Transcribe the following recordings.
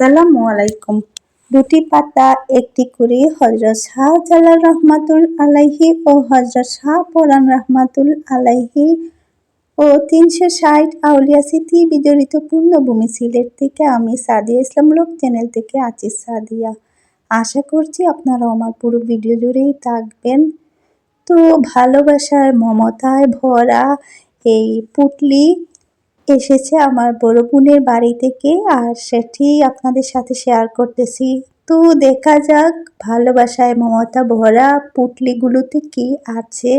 সালামু আলাইকুম। দুটি পাতা, একটি করে হজরত শাহজালাল রহমাতুল আলাইহি ও হজরত শাহ পরান রহমাতুল আলাইহি ও তিনশো ষাট আউলিয়া স্মৃতি বিজড়িত পূর্ণভূমি সিলেট থেকে আমি সাদিয়া ইসলাম লোক চ্যানেল থেকে আছি সাদিয়া। আশা করছি আপনারা আমার পুরো ভিডিও জুড়েই থাকবেন। তো ভালোবাসার মমতায় ভরা এই পুটলি এসেছে আমার বড় বোনের বাড়ি থেকে আর সেটি আপনাদের সাথে শেয়ার করতেছি। তো দেখা যাক, ভালোবাসায় মমতা ভরা পুটলিগুলোতে কি আছে।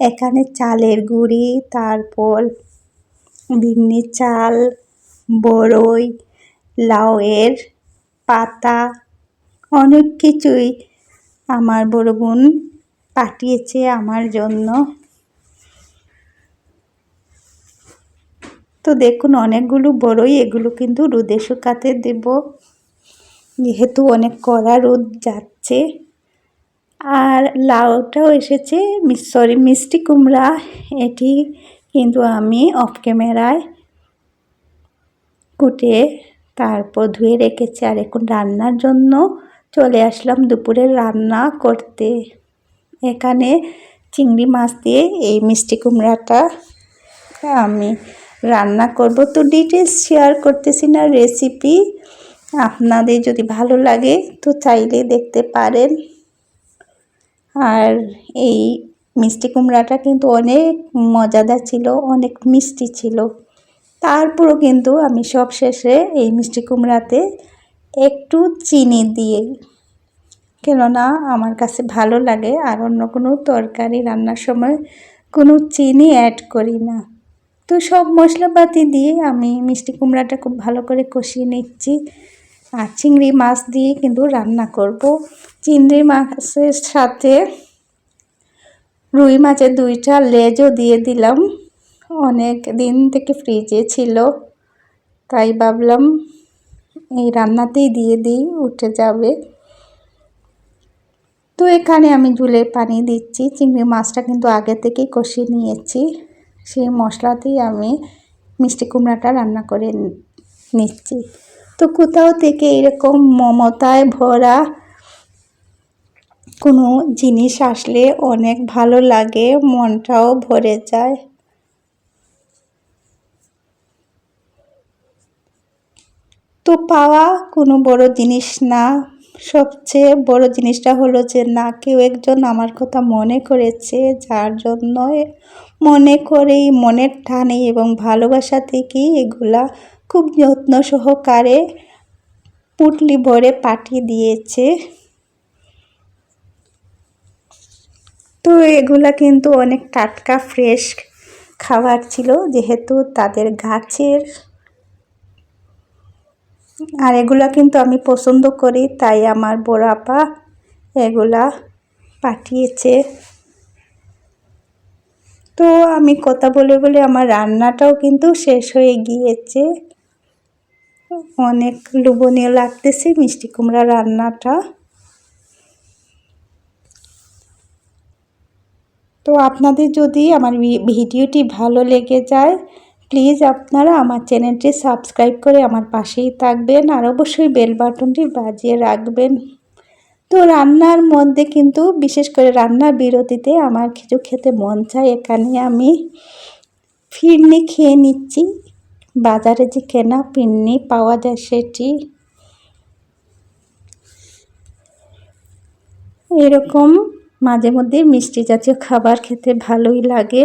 এখানে চালের গুঁড়ি, তারপর ভিন্নি চাল বড়ই লাউয়ের পাতা, অনেক কিছুই আমার বড় বোন পাঠিয়েছে আমার জন্য। তো দেখুন, অনেকগুলো বড়ই, এগুলো কিন্তু রোদে শুকাতে দেব। যেহেতু অনেক কড়া রোদ যাচ্ছে। আর লাউটাও এসেছে সরি, মিষ্টি কুমড়া। এটি কিন্তু আমি অফ ক্যামেরায় কুটে তারপর ধুয়ে রেখেছি। আর এখন রান্নার জন্য চলে আসলাম দুপুরে রান্না করতে। এখানে চিংড়ি মাছ দিয়ে এই মিষ্টি কুমড়াটা আমি রান্না করব। তো ডিটেলস শেয়ার করতেছি না রেসিপি আপনাদের যদি ভালো লাগে তো চাইলে দেখতে পারেন। আর এই মিষ্টি কুমড়াটা কিন্তু অনেক মজাদার ছিল, অনেক মিষ্টি ছিল। তারপরও কিন্তু আমি সব শেষে এই মিষ্টি কুমড়াতে একটু চিনি দিয়ে, কেননা আমার কাছে ভালো লাগে আর অন্য কোনো তরকারি রান্নার সময় কোনো চিনি অ্যাড করি না। তো সব মশলাপাতি দিয়ে আমি মিষ্টি কুমড়াটা খুব ভালো করে কষিয়ে নিচ্ছি। আর চিংড়ি মাছ দিয়ে কিন্তু রান্না করব। চিংড়ি মাছের সাথে রুই মাছের দুইটা লেজও দিয়ে দিলাম। অনেক দিন থেকে ফ্রিজে ছিল, তাই ভাবলাম এই রান্নাতেই দিয়ে দিই, উঠে যাবে। তো এখানে আমি ঝুলে পানি দিচ্ছি। চিংড়ি মাছটা কিন্তু আগে থেকেই কষিয়ে নিয়েছি। সেই মশলাতেই আমি মিষ্টি কুমড়াটা রান্না করে নিচ্ছি। তো কোথাও থেকে এরকম মমতায় ভরা কোনো জিনিস আসলে অনেক ভালো লাগে, মনটাও ভরে যায়। তো পাওয়া কোনো বড় জিনিস না। সবচেয়ে বড় জিনিসটা হলো যে না, কেউ একজন আমার কথা মনে করেছে, যার জন্য মনে করেই, মনের টানে এবং ভালোবাসা থেকেই এগুলা খুব যত্ন সহকারে পুটলি ভরে পাঠিয়ে দিয়েছে। তো এগুলা কিন্তু অনেক টাটকা ফ্রেশ খাবার ছিল, যেহেতু তাদের গাছের আর এগুলা কিন্তু আমি পছন্দ করি, তাই আমার বড় আপা এগুলা পাঠিয়েছে। তো আমি কথা বলে বলে আমার রান্নাটাও কিন্তু শেষ হয়ে গিয়েছে। অনেক লোভনীয় লাগতেছে মিষ্টি কুমড়া রান্নাটা। তো আপনাদের যদি আমার ভিডিওটি ভালো লেগে যায় প্লিজ আপনারা আমার চ্যানেলটি সাবস্ক্রাইব করে আমার পাশেই থাকবেন আর অবশ্যই বেল বাটনটি বাজিয়ে রাখবেন। তো রান্নার মধ্যে কিন্তু বিশেষ করে রান্নার বিরতিতে আমার কিছু খেতে মন চায়, এখানে আমি ফিরনি খেয়ে নিচ্ছি। বাজারে যে কেনা ফিরনি পাওয়া যায় সেটি। এরকম মাঝে মধ্যে মিষ্টি জাতীয় খাবার খেতে ভালোই লাগে।